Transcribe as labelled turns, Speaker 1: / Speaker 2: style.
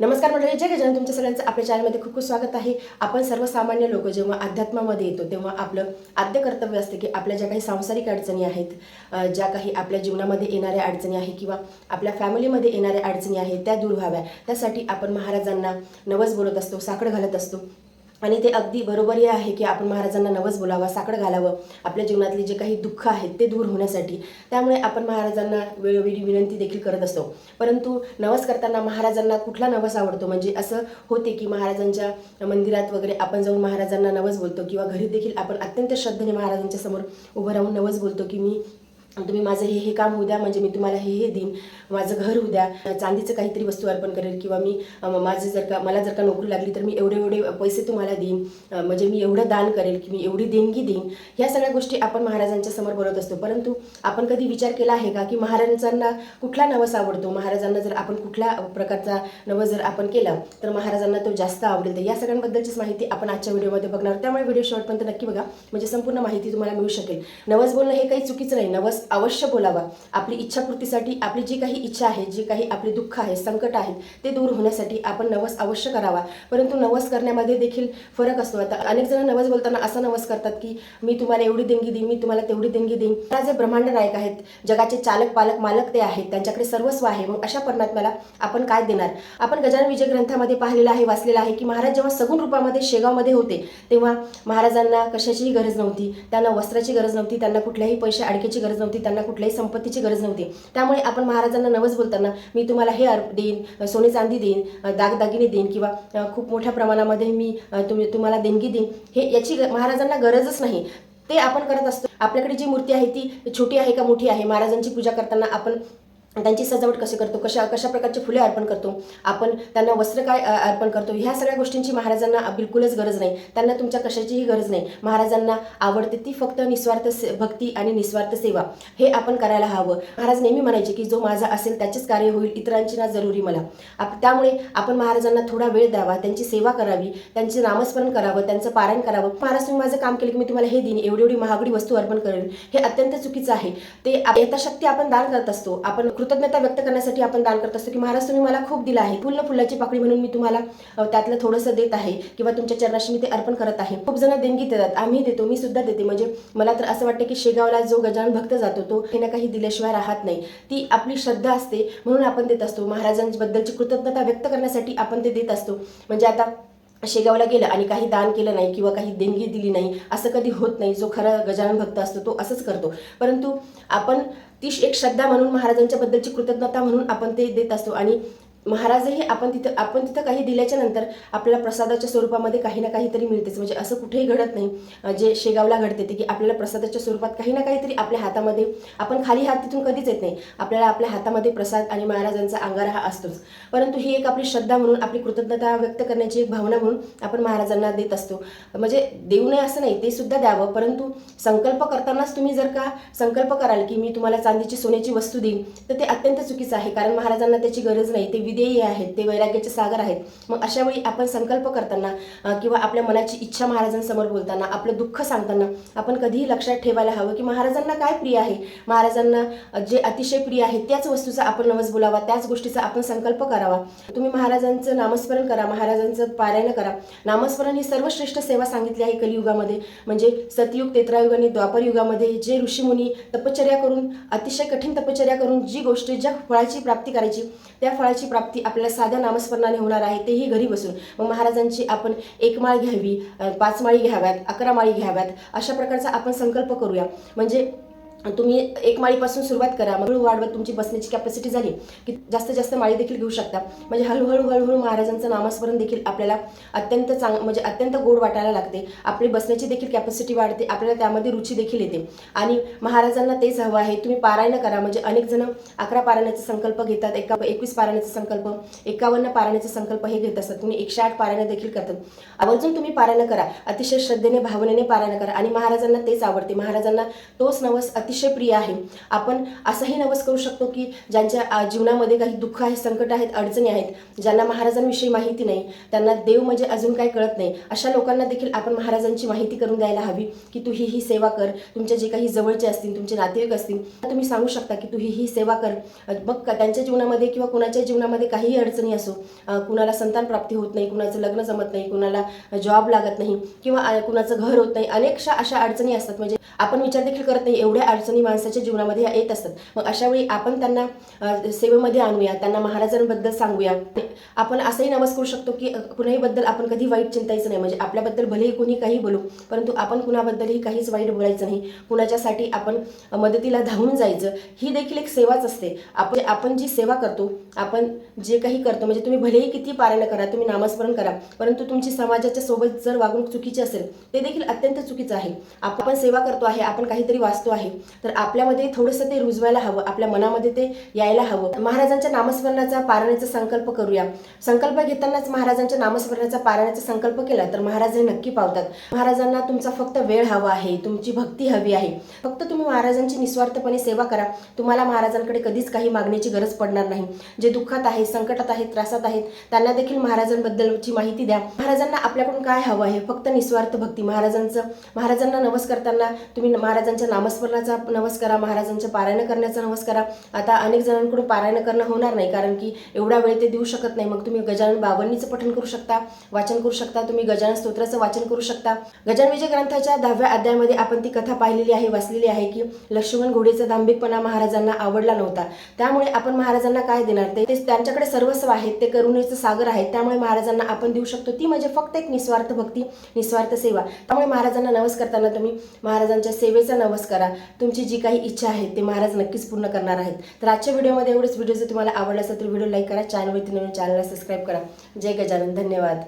Speaker 1: नमस्कार मंडळी जय गजानन. तुमच्या सगळ्यांचं आपल्या चॅनलमध्ये खूप खूप स्वागत आहे. आपण सर्वसामान्य लोक जेव्हा अध्यात्मामध्ये येतो तेव्हा आपलं आद्य कर्तव्य असते की आपल्या ज्या काही सांसारिक अडचणी आहेत ज्या काही आपल्या जीवनामध्ये येणाऱ्या अडचणी आहे किंवा आपल्या फॅमिलीमध्ये येणाऱ्या अडचणी आहेत त्या दूर व्हाव्या. त्यासाठी आपण महाराजांना नवस बोलत असतो साखर घालत असतो. आणि ते अगदी बरोबरही आहे की आपण महाराजांना नवस बोलावं साकडं घालावं आपल्या जीवनातले जे काही दुःख आहेत ते दूर होण्यासाठी. त्यामुळे आपण महाराजांना वेळोवेळी विनंती देखील करत असतो. परंतु नवस करताना महाराजांना कुठला नवस आवडतो? म्हणजे असं होते की महाराजांच्या मंदिरात वगैरे आपण जाऊन महाराजांना नवस बोलतो किंवा घरी देखील आपण अत्यंत श्रद्धेने महाराजांच्या समोर उभं राहून नवस बोलतो की मी तुम्ही माझं हे हे काम होऊ द्या म्हणजे मी तुम्हाला हे हे देईन. माझं घर होऊ द्या. चांदीचं काहीतरी वस्तू अर्पण करेल किंवा मी माझं जर का मला जर का नोकरी लागली तर मी एवढे एवढे पैसे तुम्हाला देईन. म्हणजे मी एवढं दान करेल की मी एवढी देणगी देईन. ह्या सगळ्या गोष्टी आपण महाराजांच्या समोर बोलत असतो. परंतु आपण कधी विचार केला आहे का की महाराजांना कुठला नवस आवडतो? महाराजांना जर आपण कुठल्या प्रकारचा नवस जर आपण केला तर महाराजांना तो जास्त आवडेल. तर या सगळ्यांबद्दलचीच माहिती आपण आजच्या व्हिडिओमध्ये बघणार. त्यामुळे व्हिडिओ शॉर्टपर्यंत नक्की बघा. म्हणजे संपूर्ण माहिती तुम्हाला मिळू शकेल. नवस बोलणं हे काही चुकीचं नाही. नवस अवश्य बोलावा. आपली इच्छापूर्तीसाठी आपली जी काही इच्छा आहे जी काही आपली दुःख आहे संकट आहेत ते दूर होण्यासाठी आपण नवस अवश्य करावा. परंतु नवस करण्यामध्ये देखील फरक असतो. आता अनेक जण नवस बोलताना असा नवस करतात की मी तुम्हाला एवढी देणगी देईन मी तुम्हाला तेवढी देणगी देईन. त्या जे ब्रह्मांड नायक आहेत जगाचे चालक पालक मालक ते आहेत त्यांच्याकडे सर्वस्व आहे. मग अशा परमात्म्याला आपण काय देणार? आपण गजानन विजय ग्रंथामध्ये पाहिलेलं आहे वाचलेलं आहे की महाराज जेव्हा सगुण रूपामध्ये शेगावमध्ये होते तेव्हा महाराजांना कशाचीही गरज नव्हती. त्यांना वस्त्राची गरज नव्हती त्यांना कुठल्याही पैसे अडकेची गरज नव्हती. त्यांना कुठल्याही संपत्तीची गरज नव्हती. त्यामुळे आपण महाराजांना नवस बोलताना मी तुम्हाला हे अर्प देईन सोने चांदी देईन दागदागिने देईन किंवा खूप मोठ्या प्रमाणामध्ये मी तुम्ही तुम्हाला देणगी देईन. हे याची महाराजांना गरजच नाही. ते आपण करत असतो. आपल्याकडे जी मूर्ती आहे ती छोटी आहे का मोठी आहे? महाराजांची पूजा करताना आपण त्यांची सजावट कशी करतो कशा कशा प्रकारची फुले अर्पण करतो आपण त्यांना वस्त्र काय अर्पण करतो ह्या सगळ्या गोष्टींची महाराजांना बिलकुलच गरज नाही. त्यांना तुमच्या कशाचीही गरज नाही. महाराजांना आवडते ती फक्त निस्वार्थ से भक्ती आणि निस्वार्थ सेवा. हे आपण करायला हवं. महाराज नेहमी म्हणायचे की जो माझा असेल त्याचेच कार्य होईल इतरांची ना जरुरी मला. आप त्यामुळे आपण महाराजांना थोडा वेळ द्यावा त्यांची सेवा करावी त्यांचे नामस्मरण करावं त्यांचं पारायण करावं. महाराज तुम्ही माझं काम केलं की मी तुम्हाला हे देईन एवढी एवढी महागडी वस्तू अर्पण करेन. हे अत्यंत चुकीचं आहे. ते यथाशक्ती आपण दान करत असतो. आपण कृतज्ञता व्यक्त करण्यासाठी आपण दान करत असतो की महाराज तुम्ही मला खूप दिलं आहे. फुल फुलाची पाकळी म्हणून मी तुम्हाला त्यातलं थोडंसं देत आहे किंवा तुमच्या चरणाशी मी ते अर्पण करत आहे. खूप जण देणगी देतात आम्ही देतो मी सुद्धा देते. म्हणजे मला तर असं वाटतं की शेगावला जो गजानन भक्त जातो तो काही ना काही दिल्याशिवाय राहत नाही. ती आपली श्रद्धा असते म्हणून आपण देत असतो. महाराजांबद्दलची कृतज्ञता व्यक्त करण्यासाठी आपण ते देत असतो. म्हणजे आता शेगावला गेलं आणि काही दान केलं नाही किंवा काही देणगी दिली नाही असं कधी होत नाही. जो खरा गजानन भक्त असतो तो असंच करतो. परंतु आपण ती एक श्रद्धा म्हणून महाराजांच्या बद्दलची कृतज्ञता म्हणून आपण ते देत असतो. आणि महाराजही आपण तिथं आपण तिथं काही दिल्याच्या नंतर आपल्याला प्रसादाच्या स्वरूपामध्ये काही ना काहीतरी मिळतेच. म्हणजे असं कुठेही घडत नाही. जे शेगावला घडते ते की आपल्याला प्रसादाच्या स्वरूपात काही ना काहीतरी आपल्या हातामध्ये आपण खाली हात तिथून कधीच येत नाही. आपल्याला आपल्या हातामध्ये प्रसाद आणि महाराजांचा अंगारा हा असतोच. परंतु ही एक आपली श्रद्धा म्हणून आपली कृतज्ञता व्यक्त करण्याची एक भावना म्हणून आपण महाराजांना देत असतो. म्हणजे देऊ नये असं नाही ते सुद्धा द्यावं. परंतु संकल्प करतानाच तुम्ही जर का संकल्प कराल की मी तुम्हाला चांदीची सोन्याची वस्तू देईन तर ते अत्यंत चुकीचं आहे. कारण महाराजांना त्याची गरज नाही. ते ध्येय आहेत ते वैराग्याचे सागर आहेत. मग अशा वेळी आपण संकल्प करताना किंवा आपल्या मनाची इच्छा महाराजांसमोर बोलताना आपलं दुःख सांगताना आपण कधीही लक्षात ठेवायला हवं की महाराजांना काय प्रिय आहे? महाराजांना जे अतिशय प्रिय आहे त्याच वस्तूचा आपण नवस बोलावा त्याच गोष्टीचा आपण संकल्प करावा. तुम्ही महाराजांचं नामस्मरण करा महाराजांचं पारायण करा. नामस्मरण ही सर्वश्रेष्ठ सेवा सांगितली आहे कलियुगामध्ये. म्हणजे सतयुग तेत्रायुग आणि द्वापर युगामध्ये जे ऋषीमुनी तपश्चर्या करून अतिशय कठीण तपश्चर्या करून जी गोष्ट ज्या फळाची प्राप्ती करायची त्या फळाची प्राप्ती आपल्याला साध्या नामस्मरणाने होणार आहे तेही घरी बसून. मग महाराजांची आपण एक माळ घ्यावी पाच माळी घ्याव्यात अकरा माळी घ्याव्यात अशा प्रकारचा आपण संकल्प करूया. म्हणजे तुम्ही एक माळीपासून सुरुवात करा. मग वाढवत तुमची बसण्याची कॅपॅसिटी झाली की जास्त जास्त माळी देखील घेऊ शकता. म्हणजे हळूहळू हळूहळू महाराजांचं नामस्मरण देखील आपल्याला अत्यंत चांग म्हणजे अत्यंत गोड वाटायला लागते. आपली बसण्याची देखील कॅपॅसिटी वाढते. आपल्याला त्यामध्ये रुची देखील येते. आणि महाराजांना तेच हवं आहे. तुम्ही पारायण करा. म्हणजे अनेक जण अकरा पारायणाचा संकल्प घेतात. एका एकवीस पारायणाचा संकल्प एकावन्न पारायणाचा संकल्प हे घेत असतात. तुम्ही एकशे आठ पारायण देखील करतात. आवर्जून तुम्ही पारायण करा. अतिशय श्रद्धेने भावनेने पारायण करा. आणि महाराजांना तेच आवडते. महाराजांना तोच नवस अतिशय अतिशय प्रिय आहे. आपण असंही नवस करू शकतो की ज्यांच्या जीवनामध्ये काही दुःख आहे संकट आहेत अडचणी आहेत ज्यांना महाराजांविषयी माहिती नाही त्यांना देव म्हणजे अजून काय कळत नाही अशा लोकांना देखील आपण महाराजांची माहिती करून द्यायला हवी की तू ही ही सेवा कर. तुमच्या जे काही जवळचे असतील तुमचे नातेवाईक असतील तुम्ही सांगू शकता की तू ही ही सेवा कर. मग त्यांच्या जीवनामध्ये किंवा कुणाच्या जीवनामध्ये काहीही अडचणी असो कुणाला संतान प्राप्ती होत नाही कुणाचं लग्न जमत नाही कुणाला जॉब लागत नाही किंवा कुणाचं घर होत नाही अनेकशा अशा अडचणी असतात. म्हणजे आपण विचार देखील करत नाही एवढ्या अडचणी माणसाच्या जीवनामध्ये येत असतात. मग अशावेळी आपण त्यांना सेवेमध्ये आणूया त्यांना महाराजांबद्दल सांगूया. आपण असंही नवस करू शकतो की कुणाहीबद्दल आपण कधी वाईट चिंतायचं नाही. म्हणजे आपल्याबद्दल भलेही कुणी काही बोलू परंतु आपण कुणाबद्दलही काहीच वाईट बोलायचं नाही. कुणाच्यासाठी आपण मदतीला धावून जायचं ही देखील एक सेवाच असते. आपण आपण जी सेवा करतो आपण जे काही करतो म्हणजे तुम्ही भलेही किती पारायण करा तुम्ही नामस्मरण करा परंतु तुमची समाजाच्या सोबत जर वागणूक चुकीची असेल ते देखील अत्यंत चुकीचं आहे. आपण सेवा करतो आहे आपण काहीतरी वाचतो आहे तर आपल्यामध्ये थोडंसं ते रुजवायला हवं आपल्या मनामध्ये ते यायला हवं. महाराजांच्या नामस्मरणाचा पारायणाचा संकल्प करूया. संकल्प घेतानाच महाराजांच्या नामस्मरणाचा पारायणाचा संकल्प केला तर महाराज हे नक्की पावतात. महाराजांना तुमचा फक्त वेळ हवा आहे तुमची भक्ती हवी आहे. फक्त तुम्ही महाराजांची निस्वार्थपणे सेवा करा. तुम्हाला महाराजांकडे कधीच काही मागण्याची गरज पडणार नाही. जे दुःखात आहेत संकटात आहेत त्रासात आहेत त्यांना देखील महाराजांबद्दलची माहिती द्या. महाराजांना आपल्याकडून काय हवं आहे? फक्त निस्वार्थ भक्ती. महाराजांचं महाराजांना नवस करताना तुम्ही महाराजांच्या नामस्मरणाचा नवस करा महाराजांच्या पारायण करण्याचा नवस करा आता अनेक जणांकडून पारायण करणं होणार नाही कारण की एवढा वेळ ते देऊ शकत नाही. मग तुम्ही गजानन बावन्नीचं पठण करू शकता वाचन करू शकता तुम्ही गजानन स्तोत्राचं वाचन करू शकता. गजान विजय ग्रंथाच्या दहाव्या अध्यायामध्ये आपण ती कथा पाहिलेली आहे वाचलेली आहे की लक्ष्मण घोडेचा दांभिकपणा महाराजांना आवडला नव्हता. त्यामुळे आपण महाराजांना काय देणार? ते ते त्यांच्याकडे सर्वस्व आहेत ते करुणेचं सागर आहेत त्यामुळे महाराजांना आपण देऊ शकतो. ती म्हणजे फक्त एक निस्वार्थ भक्ती निस्वार्थ सेवा. त्यामुळे महाराजांना नवस करताना तुम्ही महाराजांच्या सेवेचा नवस करा तुमची जी काही इच्छा आहे ते महाराज नक्कीच पूर्ण करणार आहेत. तर आजच्या व्हिडिओमध्ये एवढंच. व्हिडिओ जर तुम्हाला आवडला असेल तर व्हिडिओ लाईक करा. चॅनलवरती नवीन चॅनलला सबस्क्राईब करा. जय गजानन. धन्यवाद.